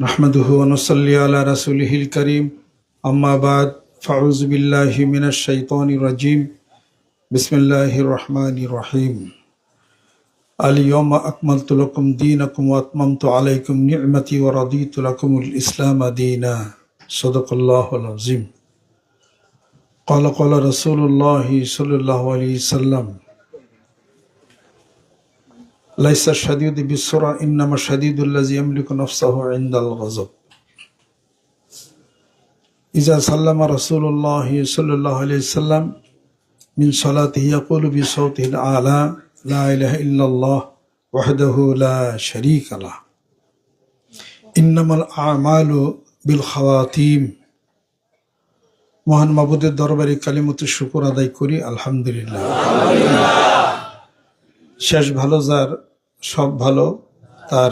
نحمده ونصلي على رسوله الكريم أما بعد فأعوذ بالله من الشيطان الرجيم بسم الله الرحمن الرحيم اليوم أكملت لكم دينكم وأتممت عليكم نعمتي ورضيت لكم الإسلام دينا صدق الله العظيم قال قال رسول الله صلى الله عليه وسلم লাইসা সাদিউদ বিশ্বরা ইন্নামা সাদিউদুল্লাহ ইয়ামলিকু নফসাহু ইনদাল গজব ইজা সাল্লামা রাসূলুল্লাহ সাল্লাল্লাহু আলাইহি সাল্লাম মিন সালাতিহি ইয়াকুলু বিসাউতিল আলা, লা ইলাহা ইল্লাল্লাহ ওয়াহদাহু লা শারীকা লাহ। ইন্নামাল আমালু বিল খাওয়াতিম। মহান মাবুদের দরবারে কালিমতো শুকুর আদায় করি, আলহামদুলিল্লাহ। শেষ ভালো যার সব ভালো। তার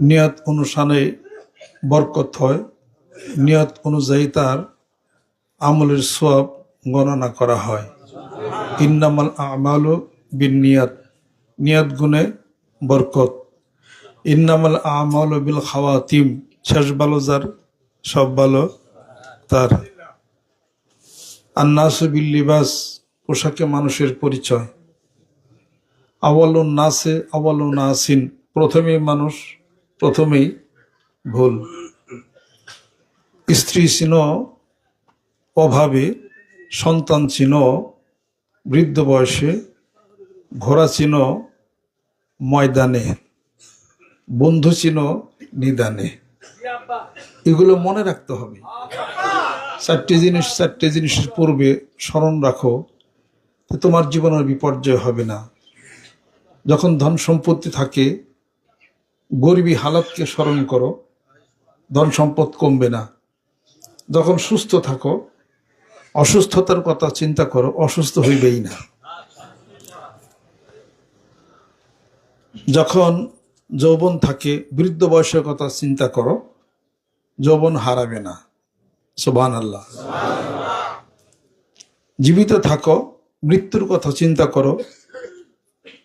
নিয়ত অনুসারে বরকত হয়। নিয়ত অনুযায়ী তার আমলের সব গণনা করা হয়। ইন্নামাল আমালু বিন নিয়ত নিয়ত গুণে বরকত। ইন্নামাল আমাল বিল খাওয়াতিম। শেষ ভালো যার, সব ভালো তার। আন্নাসু বিল লিবাস পোশাকে মানুষের পরিচয়। আওয়ালুন নাসে আওয়ালুন নাসিন। প্রথমেই মানুষ, প্রথমেই ভুল। স্ত্রী ছিল অভাবে, সন্তান ছিল বৃদ্ধ বয়সে, ঘোড়া ছিল ময়দানে, বন্ধু ছিল নিদানে। এগুলো মনে রাখতে হবে। চারটি জিনিস, চারটি জিনিসের পূর্বে স্মরণ রাখো তোমার জীবনের বিপর্যয় হবে না। যখন ধন সম্পত্তি থাকে, গরিবী হালাতকে স্মরণ করো, ধন সম্পদ কমবে না। যখন সুস্থ থাকো, অসুস্থতার কথা চিন্তা করো, অসুস্থ হইবেই না। যখন যৌবন থাকে, বৃদ্ধ বয়সের কথা চিন্তা করো, যৌবন হারাবে না। সোবান আল্লাহ জীবিত থাকো, মৃত্যুর কথা চিন্তা করো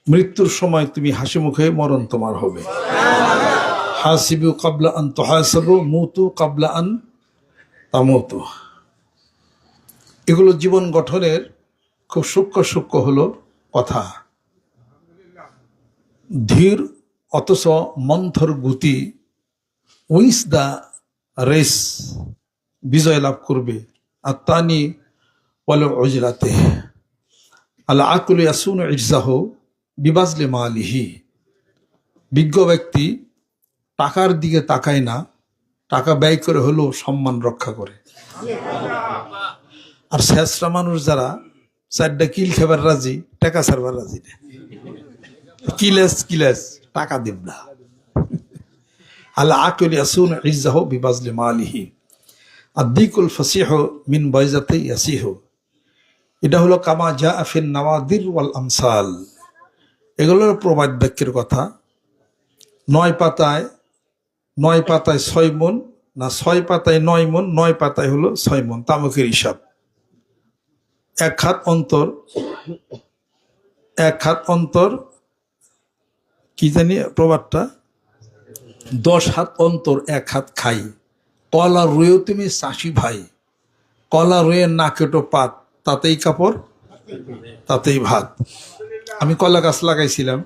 মৃত্যুর সময় তুমি হাসি মুখে মরণ তোমার হবে। হাসিবু কাবলা আন তোহাসবু মুতু কাবলা আন তামতু। এগুলো জীবন গঠনের খুব সূক্ষ্ম সূক্ষ্ম হলো কথা। ধীর, অথচ মন্থর গতি উইস দ্য রেস বিজয় লাভ করবে। আর তা নিয়ে বলে অজরাতে আল্লাহ আকুল ইয়াসুন ইজাহ বিবাজলে মালিহি। বিজ্ঞ ব্যক্তি টাকার দিকে তাকায় না, টাকা ব্যয় করে হলেও সম্মান রক্ষা করে। আর শেষরা মানুষ যারা, চারটা কিল খেবার রাজি, টাকা সারবার রাজি না। কিলেস কিলেস, টাকা দেব না। আল্লাহ আকুল ইয়াসুন ইজাহ বিবাজলে মালিহি। আদিকুল ফসিহ মিন বয়জাতে ইয়াসিহ। এটা হলো কামা জা আফিন নওয়াদির ওয়াল আমসাল। এগুলোর প্রবাদ বাক্যের কথা। নয় পাতায় নয় পাতায় ছয় মন না ছয় পাতায় নয় মন, নয় পাতায় হলো ছয় মন, তামুকের হিসাব। এক হাত অন্তর, এক হাত অন্তর, কি জানি প্রবাদটা? দশ হাত অন্তর, এক হাত খাই। কলা রুয়েও তুমি চাষি ভাই। কলা রুয়ের না কেটো পাত, তাতেই কাপড়, তাতেই ভাত। আমি কলা গাছ লাগাইছিলাম।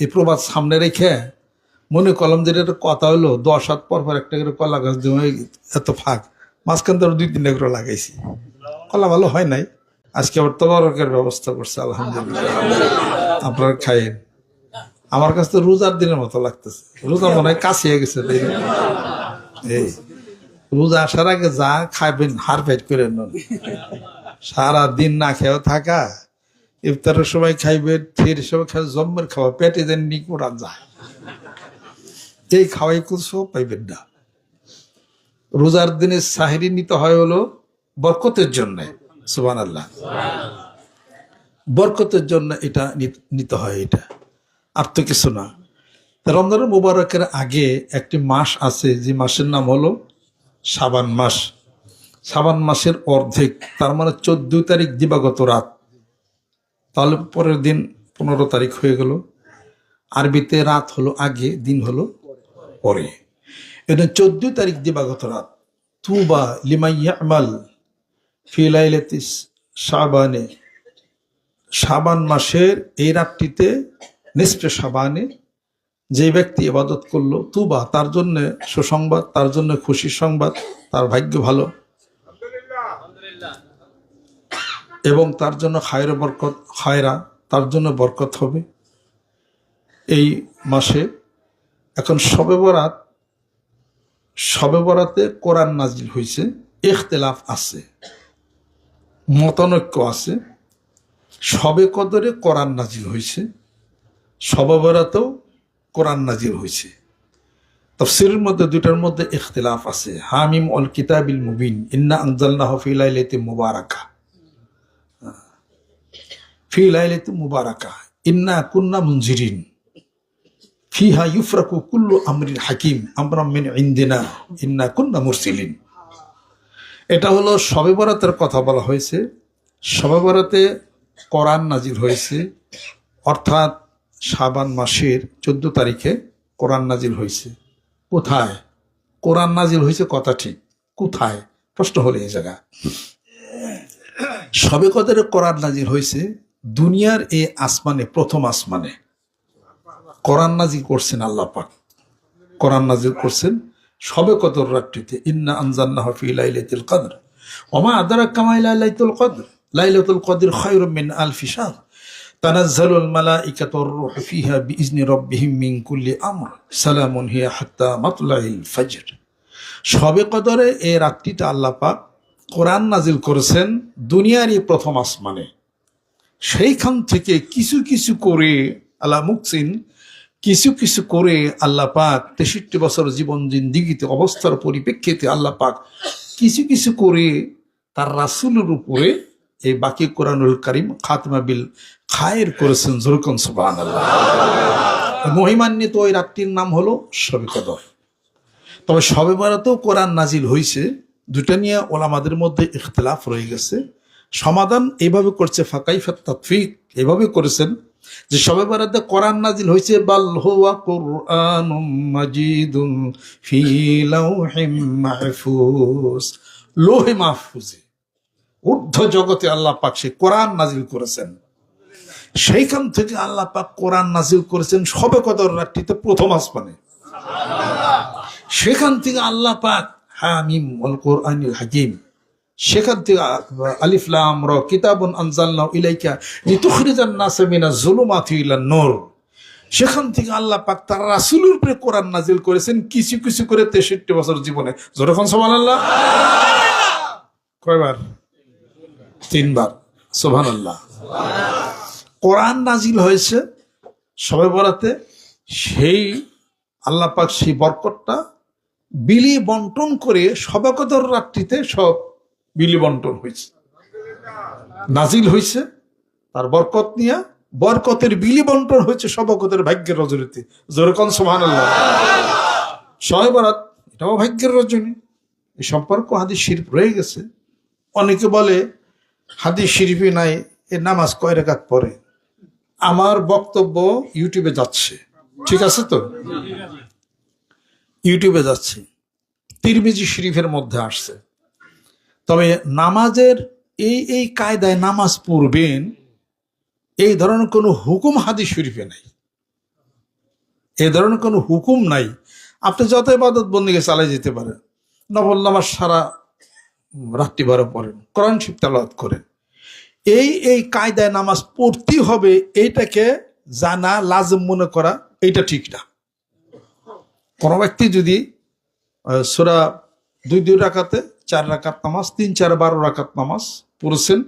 এই প্রবাদ সামনে রেখে মনে করলাম যে এটা কথা হলো, দশ হাত পর পর একটা করে কলা গাছ দিয়ে এত ফাঁক। মাঝখান তো দুই তিনটা করে লাগাইছি। কলা ভালো হয় নাই। আজকে আবার তবরকের ব্যবস্থা করছে, আলহামদুলিল্লাহ। আপনারা খাইয়েন। আমার কাছে তো রোজার দিনের মতো লাগতেছে। রোজা মনে হয় কাছে গেছে? এই, রোজা আসার আগে যা খাবেন হার ফেট করে নেন। সারা দিন না খেয়েও থাকা ইফতারের সময় খাইবেন ফের সময় খাই জম্মের খাওয়া পেটে যেন নিকোড়া যায়। এই খাওয়াই সব পাইবেন না। রোজার দিনে সাহেরি নিতে হয় হলো বরকতের জন্য সুবান আল্লাহ বরকতের জন্য এটা নিতে হয় এটা। আর তো কিছু না। তা রমজানের মুবারকের আগে একটি মাস আছে, যে মাসের নাম হলো সাবান মাস। সাবান মাসের অর্ধেক, তার মানে চোদ্দ তারিখ দিবাগত রাত। তাহলে পরের দিন পনেরো তারিখ হয়ে গেল। আরবিতে রাত হলো, আগে দিন হলো পরে। এটা চোদ্দ তারিখ দিবাগত রাত। তুবা লিমাইয়ামাল ফিলাইলেতিস সাবানে সাবান মাসের এই রাতটিতে নিষ্পে সাবানে যে ব্যক্তি ইবাদত করল, তুবা তার জন্য সুসংবাদ, তার জন্য খুশির সংবাদ, তার ভাগ্য ভালো। এবং তার জন্য খায়ের বরকত, খায়রা তার জন্য বরকত হবে। এই মাসে এখন সবে বরাত সবে বরাতে কোরআন নাজিল হয়েছে, ইখতলাফ আছে, মতানৈক্য আছে সবে কদরে কোরআন নাজিল হয়েছে সবে বরাতেও কোরআন নাজিল হয়েছে। তফসিরের মধ্যে দুটার মধ্যে ইখতলাফ আছে, হামিম অল কিতাবিল মুবিন, ইন্না আনজালনাহ ফি লাইলাতি মুবারাকা। ফি লাইলাতি মুবারাকা, ইন্না কুন্না মুনজিরিন। ফিহা ইউফরাকু কুল্লু আমরিন হাকিম আমরা মিন ইন্দিনা, ইন্না কুন্না মুরসিলিন। এটা হলো শবে বরাতের কথা বলা হয়েছে। শবে বরাতে কোরআন নাজিল হয়েছে। অর্থাৎ শাবান মাসের চোদ্দ তারিখে কোরআন নাজিল হয়েছে। কোথায়? কোরআন নাজিল হয়েছে কথা ঠিক। কোথায়? প্রশ্ন হলো এই জায়গা। সবে কদরে কোরআন নাজিল হয়েছে। দুনিয়ার এই আসমানে, প্রথম আসমানে। কোরআন নাজিল করছেন আল্লাহ পাক। কোরআন নাজিল করছেন সবে কদর রাত্রিতে। ইন্না আনজান্নাহ ফি লাইলাতুল কদর। ওমা আদরাক কামা লাইলাতুল কদর। লাইলাতুল কদর খায়রুম মিন আলফি শাহর তানাজ্জালুল মালাইকাতু ওয়ার-রূহু ফিহা বিইজনি রাব্বিহিম মিন কুল্লি আমর। সালামুন হিয়া হাত্তা মাতলাইল ফজর। সবে কদরে এই রাত্রিটা আল্লাহ পাক কোরআন নাজিল করেছেন দুনিয়ারই প্রথম আসমানে। সেইখান থেকে কিছু কিছু করে আল্লাহ মুকসিন, কিছু কিছু করে আল্লাহ পাক তেষট্টি বছর জীবন জিন্দিগিতে অবস্থার পরিপ্রেক্ষিতে আল্লাহ পাক কিছু কিছু করে তার রাসুলের উপরে এই বাকি কোরআনুল করিম খাতমা বিল খায়ের করেছেন জরুকন সুবাহ মহিমান্বিত ওই রাত্রির নাম হলো শবে কদর তবে শবে বরাতেও কোরআন নাজিল হয়েছে দুটা নিয়ে ওলামাদের মধ্যে ইখতলাফ রয়ে গেছে। সমাধান এইভাবে করছে ফাঁকাই তফিক এভাবে করেছেন যে সবে বরাতে কোরআন নাজিল হয়েছে, বাল হুয়া কোরআন মাজিদুন লোহে মাহফুজে, ঊর্ধ্ব জগতে আল্লাহ পাক সে কোরআন নাজিল করেছেন। সেইখান থেকে আল্লাহ পাক কোরআন নাজিল করেছেন সবে কদর রাত্রিতে প্রথম আসমানে। সেখান থেকে আল্লাহ পাক হামিম ওয়াল কোরআনিল হাকিম সেখান থেকে আলিফলাম র, কিতাবুন আনজালনা ইলাইকা লিতুখরিজান নাস মিনা যুলুমাতি ইলা নূর। সেখান থেকে আল্লাহ পাক তার রাসূলের উপরে কোরআন নাজিল করেছেন কিছু কিছু করে 63 বছর জীবনে। যখন সুবহানাল্লাহ? কয়বার? তিনবার। সুবহানাল্লাহ। কোরআন নাজিল হয়েছে সবে বরাতে, সেই আল্লাহ পাক সেই বরকতটা বিলি বন্টন করে সবাকদর রাত্রিতে সব বিলি বন্টন হয়েছে। নাজিল হয়েছে, তার বরকত নিয়ে বরকতের বিলি বন্টন হয়েছে সবকতের ভাগ্যের রজনীতে। যেরকম সোহান এটাও ভাগ্যের রজনী। এই সম্পর্ক হাদিস শিল্প রয়ে গেছে। অনেকে বলে, হাদিস শিল্পী নাই, এ নামাজ কয় রেখাত পরে আমার বক্তব্য ইউটিউবে যাচ্ছে। ঠিক আছে তো? ইউটিউবে যাচ্ছে। তিরমিজি শরীফের মধ্যে আসছে। তবে নামাজের এই এই কায়দায় নামাজ পড়বেন, এই ধরনের কোনো হুকুম হাদিস শরীফে নাই। এই ধরনের কোনো হুকুম নাই। আপনি যত ইবাদত বন্দিকে চালাই যেতে পারেন, নফল নামাজ সারা রাত্রিবারও পড়েন, কোরআন শিব তালাত করেন। এই এই কায়দায় নামাজ পড়তেই হবে, এইটাকে জানা, লাজম মনে করা, এইটা ঠিক না। কোনো ব্যক্তি যদি সোরা দুই দুই রাখাতে চার রাকাত নামাজ, তিন চার বারো রাকাত নামাজ পড়েছেন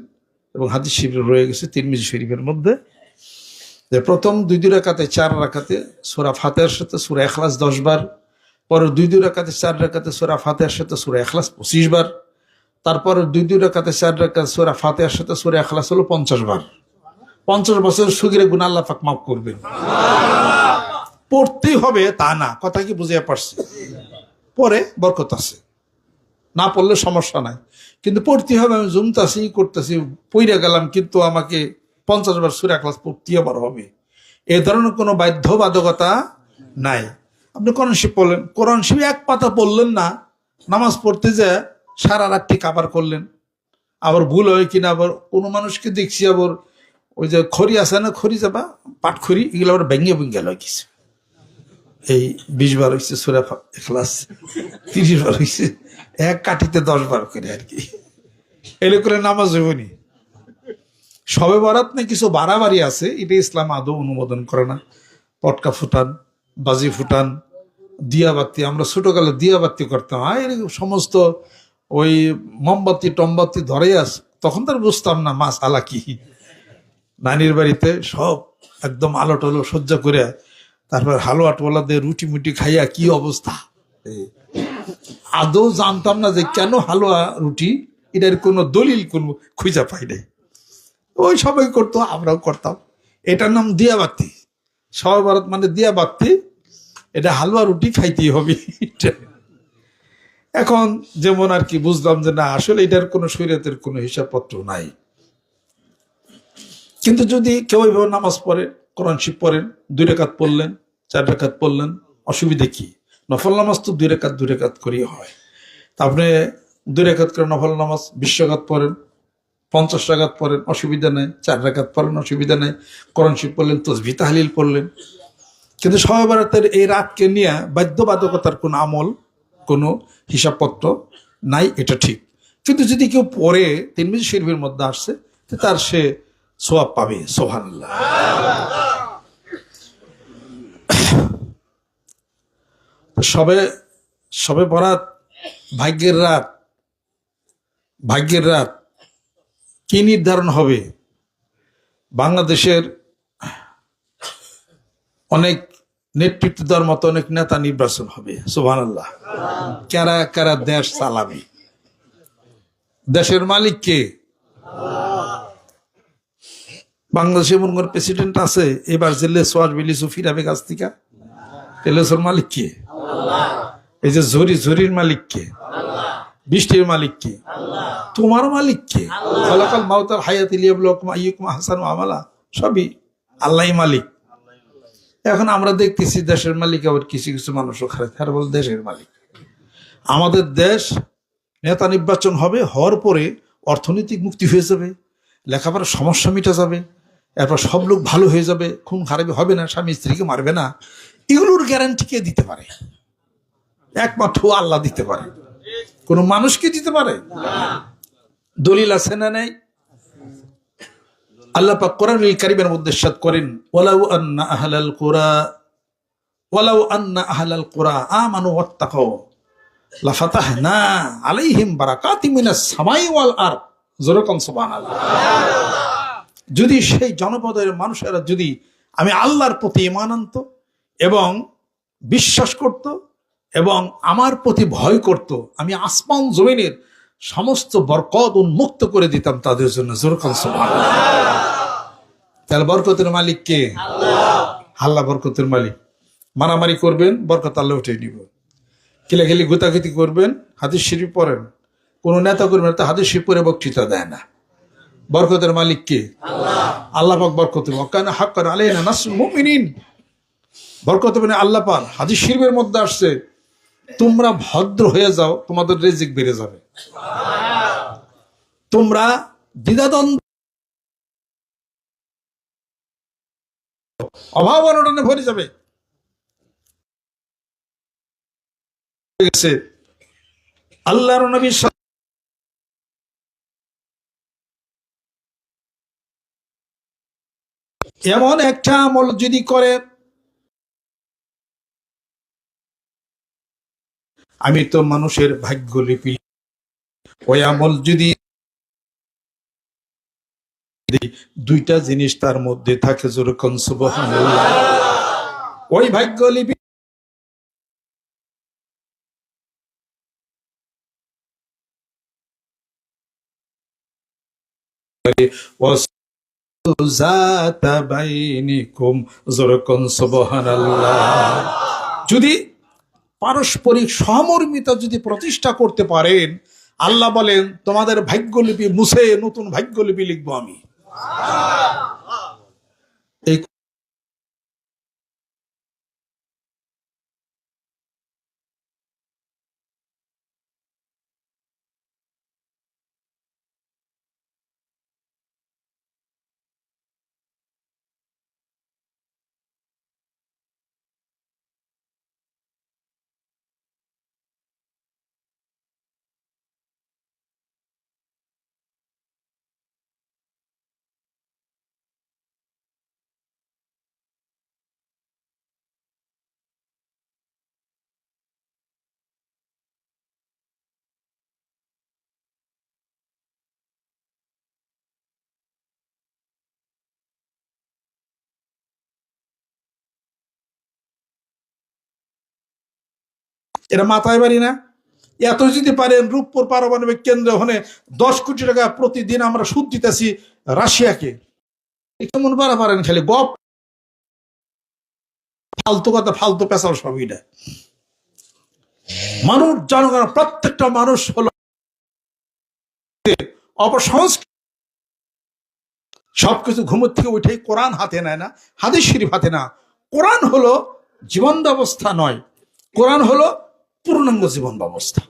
এবং হাদিস শিবির রয়ে গেছে তিরমিজি শরীফের মধ্যে। যে প্রথম দুই দুই রাকাতে, চার রাকাতে সোরা ফাতেহার সাথে সুরা এখলাস দশ বার পরে দুই দুই রাকাতে, চার রাকাতে সোরা ফাতেহার সাথে সুরা এখলাস পঁচিশ বার তারপরে দুই দুই রাকাতে, চার রাকাতে সোরা ফাতেহার সাথে সুরা এখলাস হলো পঞ্চাশ বার। পঞ্চাশ বছর সুগিরে গুণ আল্লাহ মাফ করবেন। পড়তেই হবে তা না, কথা কি বুঝিয়ে পারছি? পরে বরকত আছে। না পড়লে সমস্যা নাই। কিন্তু পড়তে হবে, আমি জুমতাছি, করতেছি পইরে গেলাম, কিন্তু আমাকে পঞ্চাশ বার সুরা ক্লাস পড়তে আবার হবে। এ ধরনের কোনো বাধ্যবাধকতা নাই। আপনি কোরআন শিব পড়লেন, কোরআন শিব এক পাতা পড়লেন না, নামাজ পড়তে যে সারা রাতটি কাবার করলেন। আবার ভুল হয় কিনা, আবার কোনো মানুষকে দেখছি আবার ওই যে খড়ি আছে না, খড়ি যাবা পাট খড়ি এগুলো আবার ভেঙে ভেঙে লয় কিছু এই বিশ বার হয়েছে সুরা ক্লাস তিরিশ বার হয়েছে এক কাঠিতে দশ বার করে আর কি। এলে করে নামাজ হইবনি সবে বারাত না কিছু বাড়াবাড়ি আছে, এটা ইসলাম আদৌ অনুমোদন করে না। পটকা ফুটান, বাজি ফুটান দিয়াবাতি আমরা ছোটকালে দিয়াবাতি করতাম। আর সমস্ত ওই মোমবাতি, টমবাতি ধরে আস, তখন তার বুঝতাম না, মাছ আলা কি। নানির বাড়িতে সব একদম আলো টলো সহ্য করে তারপর হালুয়া টোলা দিয়ে রুটি মুটি খাইয়া কি অবস্থা? আদৌ জানতাম না যে কেন হালুয়া রুটি, এটার কোনো দলিল কোনো খুঁজা পাই নাই। ওই সবাই করতো, আমরাও করতাম। এটার নাম দিয়াবাতি। সবাই ভারত মানে দিয়া দিয়াবাতি, এটা হালুয়া রুটি খাইতেই হবে। এখন যেমন আর কি বুঝলাম যে না, আসলে এটার কোনো শরীয়তের কোনো হিসাবপত্র নাই। কিন্তু যদি কেউ এইভাবে নামাজ পড়ে কোরআন শিব পড়েন, দুই রেখাত পড়লেন, চার রেখাত পড়লেন, অসুবিধে কি? নফল নামাজ তো দুই রেখাত দুই রেখাত করেই হয়। তা আপনি দুই রেখাত করে নফল নামাজ বিশ রাকাত পড়েন, পঞ্চাশ রাকাত পড়েন, অসুবিধা নেই। চার রাকাত পড়েন, অসুবিধা নেই। কোরআন শিব পড়লেন তসবি তাহলিল পড়লেন। কিন্তু সবাই বারাতের এই রাতকে নিয়ে বাধ্যবাধকতার কোনো আমল, কোনো হিসাবপত্র নাই, এটা ঠিক। কিন্তু যদি কেউ পড়ে, তিন শরীফের মধ্যে আসছে তার সে সোয়াব পাবে সোহান্লাহ সবে সবে বরাত, ভাগ্যের রাত ভাগ্যের রাত, কি নির্ধারণ হবে? বাংলাদেশের অনেক নেতৃত্ব দেওয়ার মতো অনেক নেতা নির্বাচন হবে সুবাহ আল্লাহ কারা কারা দেশ চালাবে? দেশের মালিক কে বাংলাদেশে এমন কোন প্রেসিডেন্ট আছে? এবার যে লেসো আসবে লিসু ফিরাবে গাছ থেকে? লেসোর মালিক কে? এই যে ঝরি ঝরির মালিক কে? বৃষ্টির মালিক কে? তোমার মালিক কে? ফলাকাল মাউতার হায়াত ইলিয়াবুল আইয়ুকুম হাসান আমালা সবই আল্লাহ মালিক। এখন আমরা দেখতেছি দেশের মালিক আবার কিছু কিছু মানুষও খারাপ। তারা বল দেশের মালিক। আমাদের দেশ নেতা নির্বাচন হবে হওয়ার পরে অর্থনৈতিক মুক্তি হয়ে যাবে লেখাপড়ার সমস্যা মিটা যাবে এরপর সব লোক ভালো হয়ে যাবে, খুন খারাপি হবে না, স্বামী স্ত্রীকে মারবে না। এগুলোর গ্যারান্টি কে দিতে পারে? একমাত্র আল্লাহ দিতে পারে। কোনো মানুষ কি দিতে পারে? দলিল আছে না নাই? আল্লাহ পাক কোরআনুল কারিমের মধ্যে সাদ করেন, ওয়ালাউ আন্না আহলাল কুরা, ওয়ালাউ আন্না আহলাল কুরা, আমানু ওয়াত্তাকাও লাফাতাহনা আলাইহিম বারাকাতিম মিনাস সামাই ওয়াল আরদ। যেরকম সুবহানাল্লাহ। যদি সেই জনপদের মানুষেরা যদি আমি আল্লাহর প্রতি ইমান আনত এবং বিশ্বাস করত এবং আমার প্রতি ভয় করত আমি আসমান জমিনের সমস্ত বরকত উন্মুক্ত করে দিতাম তাদের জন্য। জোরকান তাহলে বরকতের মালিক কে? আল্লাহ। বরকতের মালিক। মারামারি করবেন বরকত আল্লাহ উঠে নিব। কিলাখিলি গুতাগুতি করবেন হাতির শরীফ পড়েন। কোন নেতা করবেন তো হাদিস শরীফ পরে বক্তৃতা দেয় না। বরকতের মালিক কে? আল্লাহ বরকত বরকত মানে আল্লাহ পাক। হাদিস শরীফের মধ্যে আসছে, তোমরা ভদ্র হয়ে যাও, তোমাদের রিজিক বেড়ে যাবে। তোমরা দ্বিধাদ্বন্দ্ব অভাব অনটনে ভরে যাবে। আল্লাহর নবী এমন একটা আমল যদি করে, আমি তো মানুষের ভাগ্য লিপি। ওই আমল যদি দুইটা জিনিস তার মধ্যে থাকে যেরকম ওই ভাগ্য লিপি যদি পারস্পরিক সহমর্মিতা যদি প্রতিষ্ঠা করতে পারেন, আল্লাহ বলেন, তোমাদের ভাগ্যলিপি মুছে, নতুন ভাগ্যলিপি লিখব আমি এই এটা মাথায় বাড়ি না? এত যদি পারেন রূপপুর পারমাণবিক কেন্দ্র ওখানে দশ কোটি টাকা প্রতিদিন আমরা সুদ দিতেছি রাশিয়াকে। কেমন পারা পারেন খালি? গপ। ফালতু কথা, ফালতু পেশাল সবই এটা। মানুষ, জনগণ, প্রত্যেকটা মানুষ হলো সবকিছু ঘুমোর থেকে উঠে কোরআন হাতে নেয় না, হাদিস শরীফ হাতে না। কোরআন হলো জীবন ব্যবস্থা নয়। কোরআন হলো পূর্ণাঙ্গ জীবন ব্যবস্থা।